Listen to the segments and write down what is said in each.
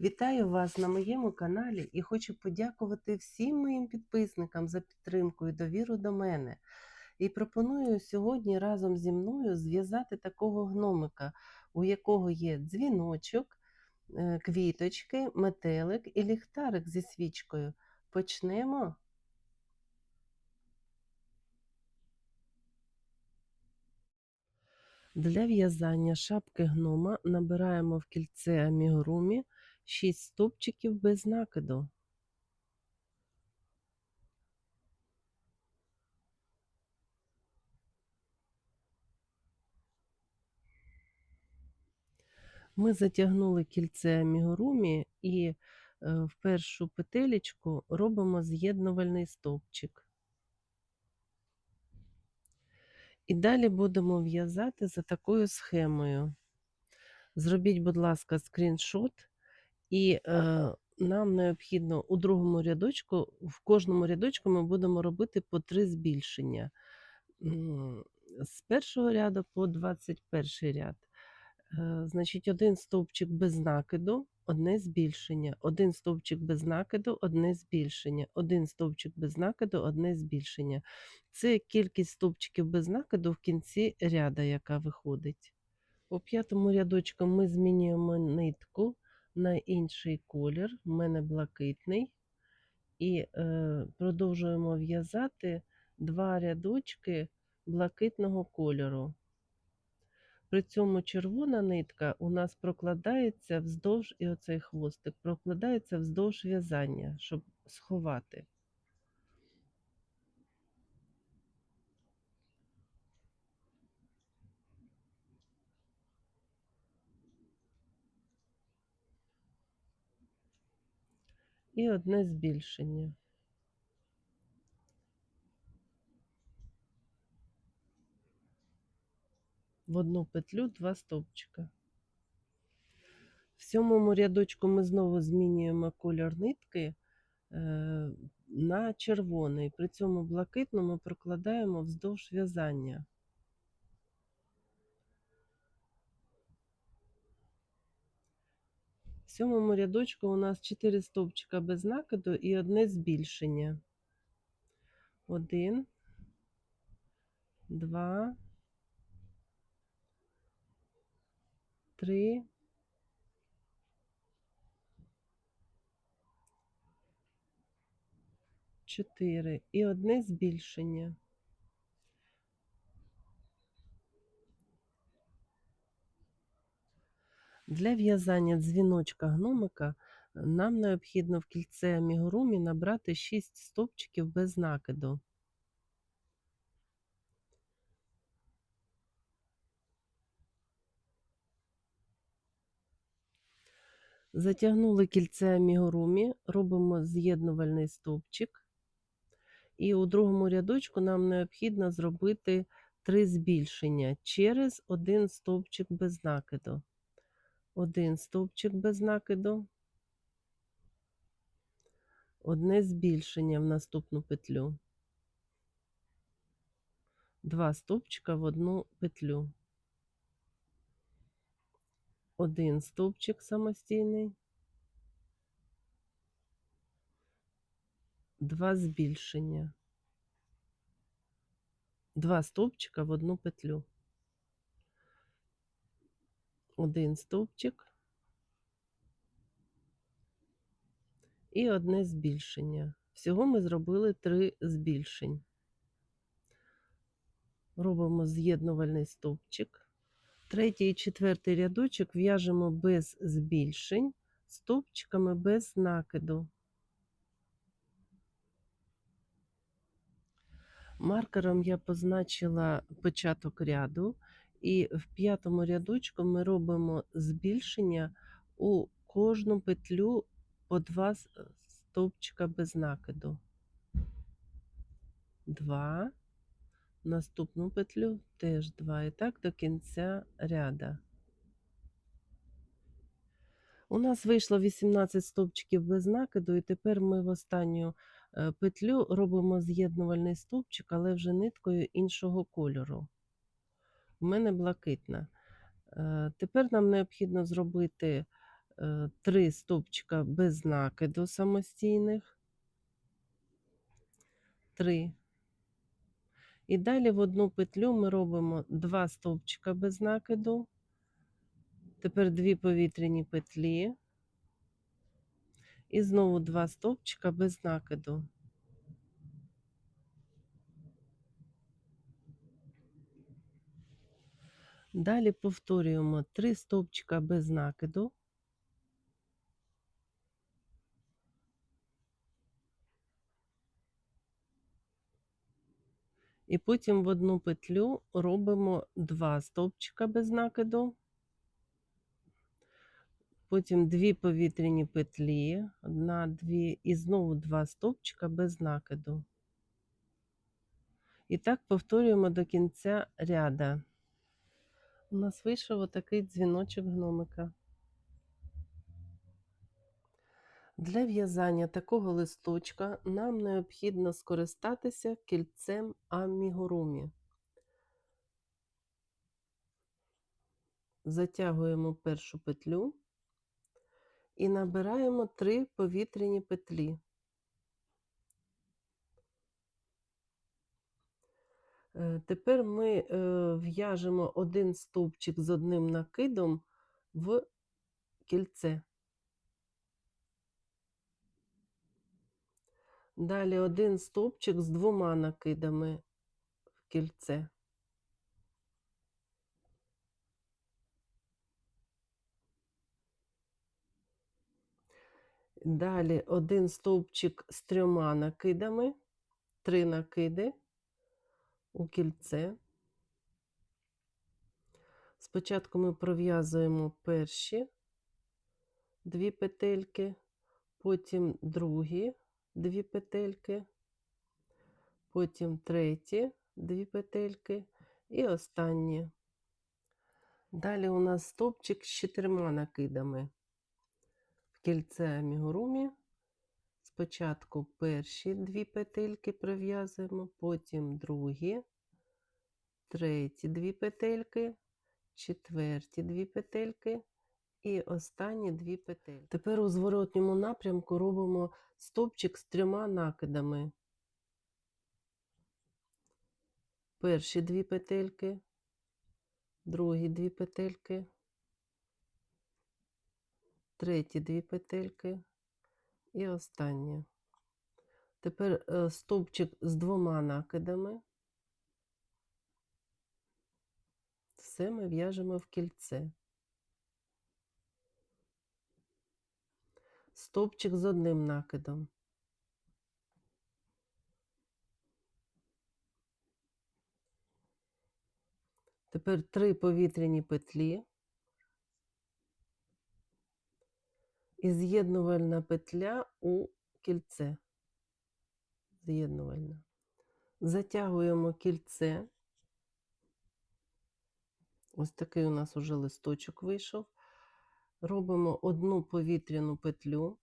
Вітаю вас на моєму каналі і хочу подякувати всім моїм підписникам за підтримку і довіру до мене. І пропоную сьогодні разом зі мною зв'язати такого гномика, у якого є дзвіночок, е, квіточки, метелик і ліхтарик зі свічкою. Почнемо. Для в'язання шапки гнома набираємо в кільце амігурумі 6 стовпчиків без накиду. Ми затягнули кільце амігурумі і е, в першу петелечку робимо з'єднувальний стовпчик. І далі будемо в'язати за такою схемою. Зробіть, будь ласка, скріншот, і е, нам необхідно у другому рядочку, в кожному рядочку ми будемо робити по три збільшення. З першого ряду по 21 ряд. Е, Значить, один стовпчик без накиду, одне збільшення, один стовпчик без накиду, одне збільшення, один стовпчик без накиду, одне збільшення. Це кількість стовпчиків без накиду в кінці ряда, яка виходить. У п'ятому рядочку ми змінюємо нитку на інший колір, в мене блакитний, і е, продовжуємо в'язати два рядочки блакитного кольору. При цьому червона нитка у нас прокладається вздовж, і оцей хвостик прокладається вздовж в'язання, щоб сховати. І одне збільшення. В одну петлю два стовпчика. В сьомому рядочку ми знову змінюємо кольор нитки е, на червоний. При цьому блакитну ми прокладаємо вздовж в'язання. Сьомому рядочку у нас 4 стовпчика без накиду і одне збільшення. Один, два, три, чотири і одне збільшення. Для в'язання дзвіночка гномика нам необхідно в кільце амігурумі набрати 6 стовпчиків без накиду. Затягнули кільце амігурумі, робимо з'єднувальний стовпчик. І у другому рядочку нам необхідно зробити три збільшення через один стовпчик без накиду. Один стовпчик без накиду, одне збільшення в наступну петлю, два стовпчика в одну петлю, один стовпчик самостійний, два збільшення, два стовпчика в одну петлю, один стовпчик і одне збільшення. Всього ми зробили три збільшень. Робимо з'єднувальний стовпчик. Третій і четвертий рядочок в'яжемо без збільшень, стовпчиками без накиду. Маркером я позначила початок ряду, і в п'ятому рядочку ми робимо збільшення у кожну петлю по два стовпчика без накиду. Два. Наступну петлю теж два. І так до кінця ряда. У нас вийшло 18 стовпчиків без накиду, і тепер ми в останню е, петлю робимо з'єднувальний стовпчик, але вже ниткою іншого кольору. У мене блакитна. Е, Тепер нам необхідно зробити е, 3 стовпчика без накиду самостійних. 3. І далі в одну петлю ми робимо 2 стовпчика без накиду. Тепер 2 повітряні петлі. І знову 2 стовпчика без накиду. Далі повторюємо 3 стовпчика без накиду. І потім в одну петлю робимо 2 стовпчика без накиду. Потім 2 повітряні петлі, 1, 2 і знову 2 стовпчика без накиду. І так повторюємо до кінця ряда. У нас вийшов отакий дзвіночок гномика. Для в'язання такого листочка нам необхідно скористатися кільцем амігурумі. Затягуємо першу петлю і набираємо 3 повітряні петлі. Тепер ми е, в'яжемо один стовпчик з одним накидом в кільце. Далі один стовпчик з двома накидами в кільце. Далі один стовпчик з трьома накидами, три накиди у кільце. Спочатку ми пров'язуємо перші дві петельки, потім другі дві петельки, потім треті дві петельки і останні. Далі у нас стовпчик з чотирма накидами. В кільце амігурумі спочатку перші дві петельки пров'язуємо, потім другі, треті дві петельки, четверті дві петельки і останні дві петельки. Тепер у зворотньому напрямку робимо стовпчик з трьома накидами. Перші дві петельки, другі дві петельки, треті дві петельки і останні. Тепер е, стовпчик з двома накидами. Все ми в'яжемо в кільце. Стовпчик з одним накидом. Тепер три повітряні петлі. І з'єднувальна петля у кільце. З'єднувальна. Затягуємо кільце. Ось такий у нас уже листочок вийшов. Робимо одну повітряну петлю.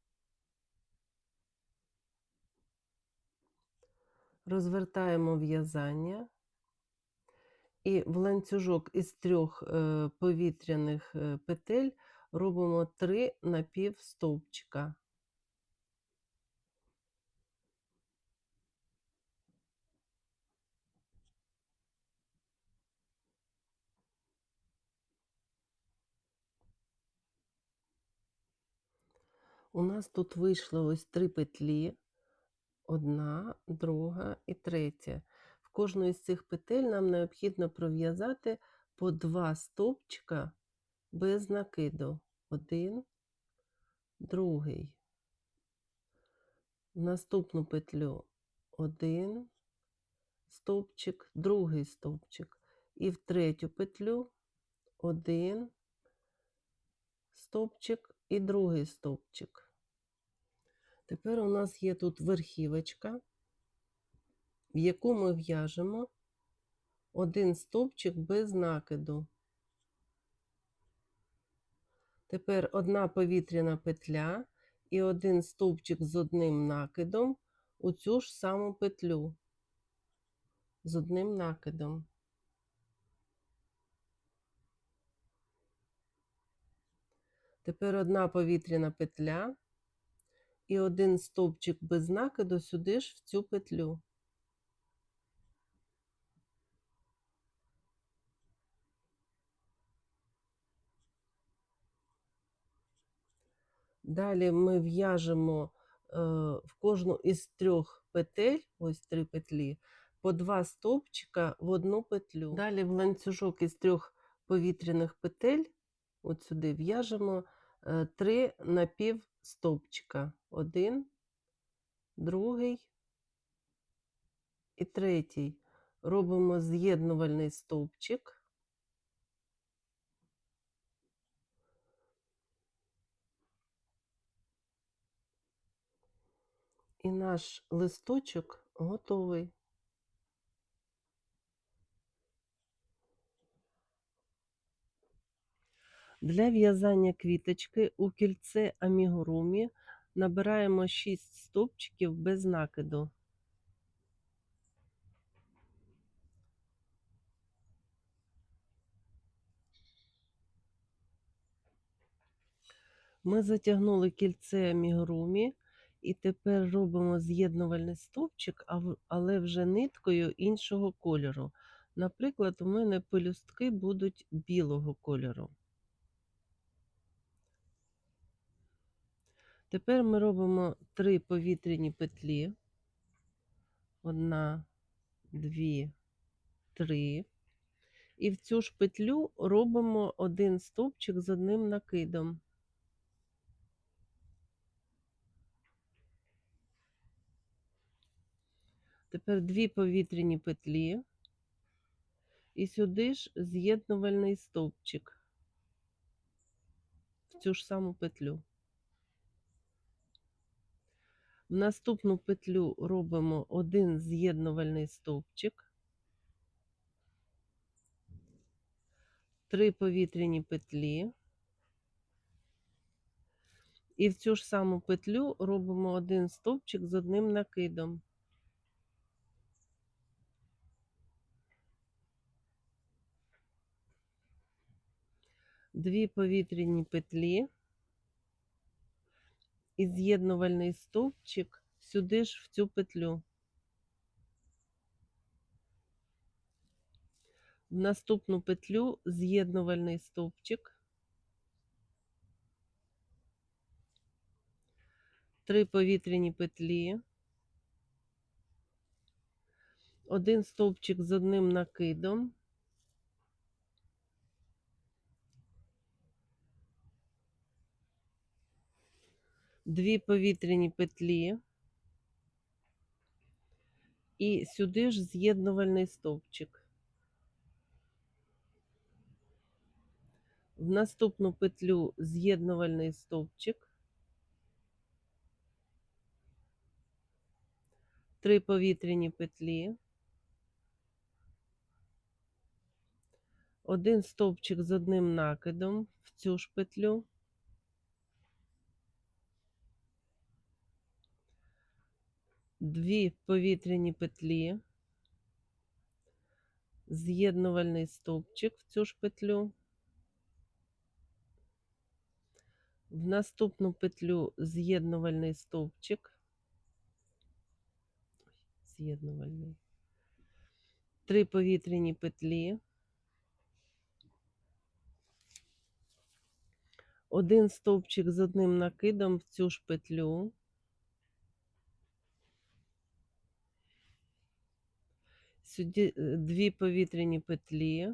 Розвертаємо в'язання. І в ланцюжок із трьох е, повітряних е, петель робимо 3 напівстовпчика. У нас тут вийшло ось три петлі, одна, друга і третя. В кожну із цих петель нам необхідно пров'язати по два стовпчика без накиду. Один, другий. Наступну петлю один стовпчик, другий стовпчик. І в третю петлю один стовпчик і другий стовпчик. Тепер у нас є тут верхівочка, в яку ми в'яжемо один стовпчик без накиду. Тепер одна повітряна петля і один стовпчик з одним накидом у цю ж саму петлю з одним накидом. Тепер одна повітряна петля і один стовпчик без накиду сюди ж в цю петлю. Далі ми в'яжемо е, в кожну із трьох петель, ось три петлі, по два стовпчика в одну петлю. Далі в ланцюжок із трьох повітряних петель, от сюди в'яжемо е, три напівстовпчика. Один, другий і третій. Робимо з'єднувальний стовпчик. І наш листочок готовий. Для в'язання квіточки у кільце амігурумі набираємо 6 стовпчиків без накиду. Ми затягнули кільце амігурумі і тепер робимо з'єднувальний стовпчик, але вже ниткою іншого кольору. Наприклад, у мене пелюстки будуть білого кольору. Тепер ми робимо три повітряні петлі. Одна, дві, три. І в цю ж петлю робимо один стовпчик з одним накидом. Тепер дві повітряні петлі. І сюди ж з'єднувальний стовпчик в цю ж саму петлю. В наступну петлю робимо один з'єднувальний стовпчик, три повітряні петлі. І в цю ж саму петлю робимо один стовпчик з одним накидом. Дві повітряні петлі і з'єднувальний стовпчик сюди ж в цю петлю. В наступну петлю з'єднувальний стовпчик. Три повітряні петлі. Один стовпчик з одним накидом. Дві повітряні петлі. І сюди ж з'єднувальний стовпчик. В наступну петлю з'єднувальний стовпчик. Три повітряні петлі. Один стовпчик з одним накидом в цю ж петлю. Дві повітряні петлі. З'єднувальний стовпчик в цю ж петлю. В наступну петлю з'єднувальний стовпчик. З'єднувальний. Три повітряні петлі. Один стовпчик з одним накидом в цю ж петлю. Сюди е, дві повітряні петлі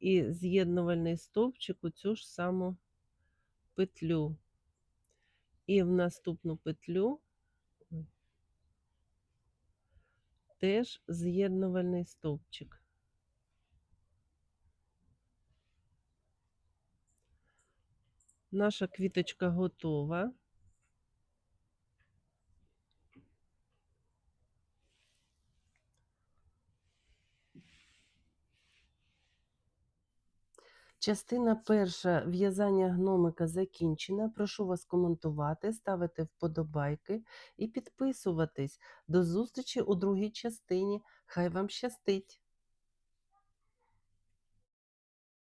і з'єднувальний стовпчик у цю ж саму петлю. І в наступну петлю теж з'єднувальний стовпчик. Наша квіточка готова. Частина перша в'язання гномика закінчена. Прошу вас коментувати, ставити вподобайки і підписуватись. До зустрічі у другій частині. Хай вам щастить!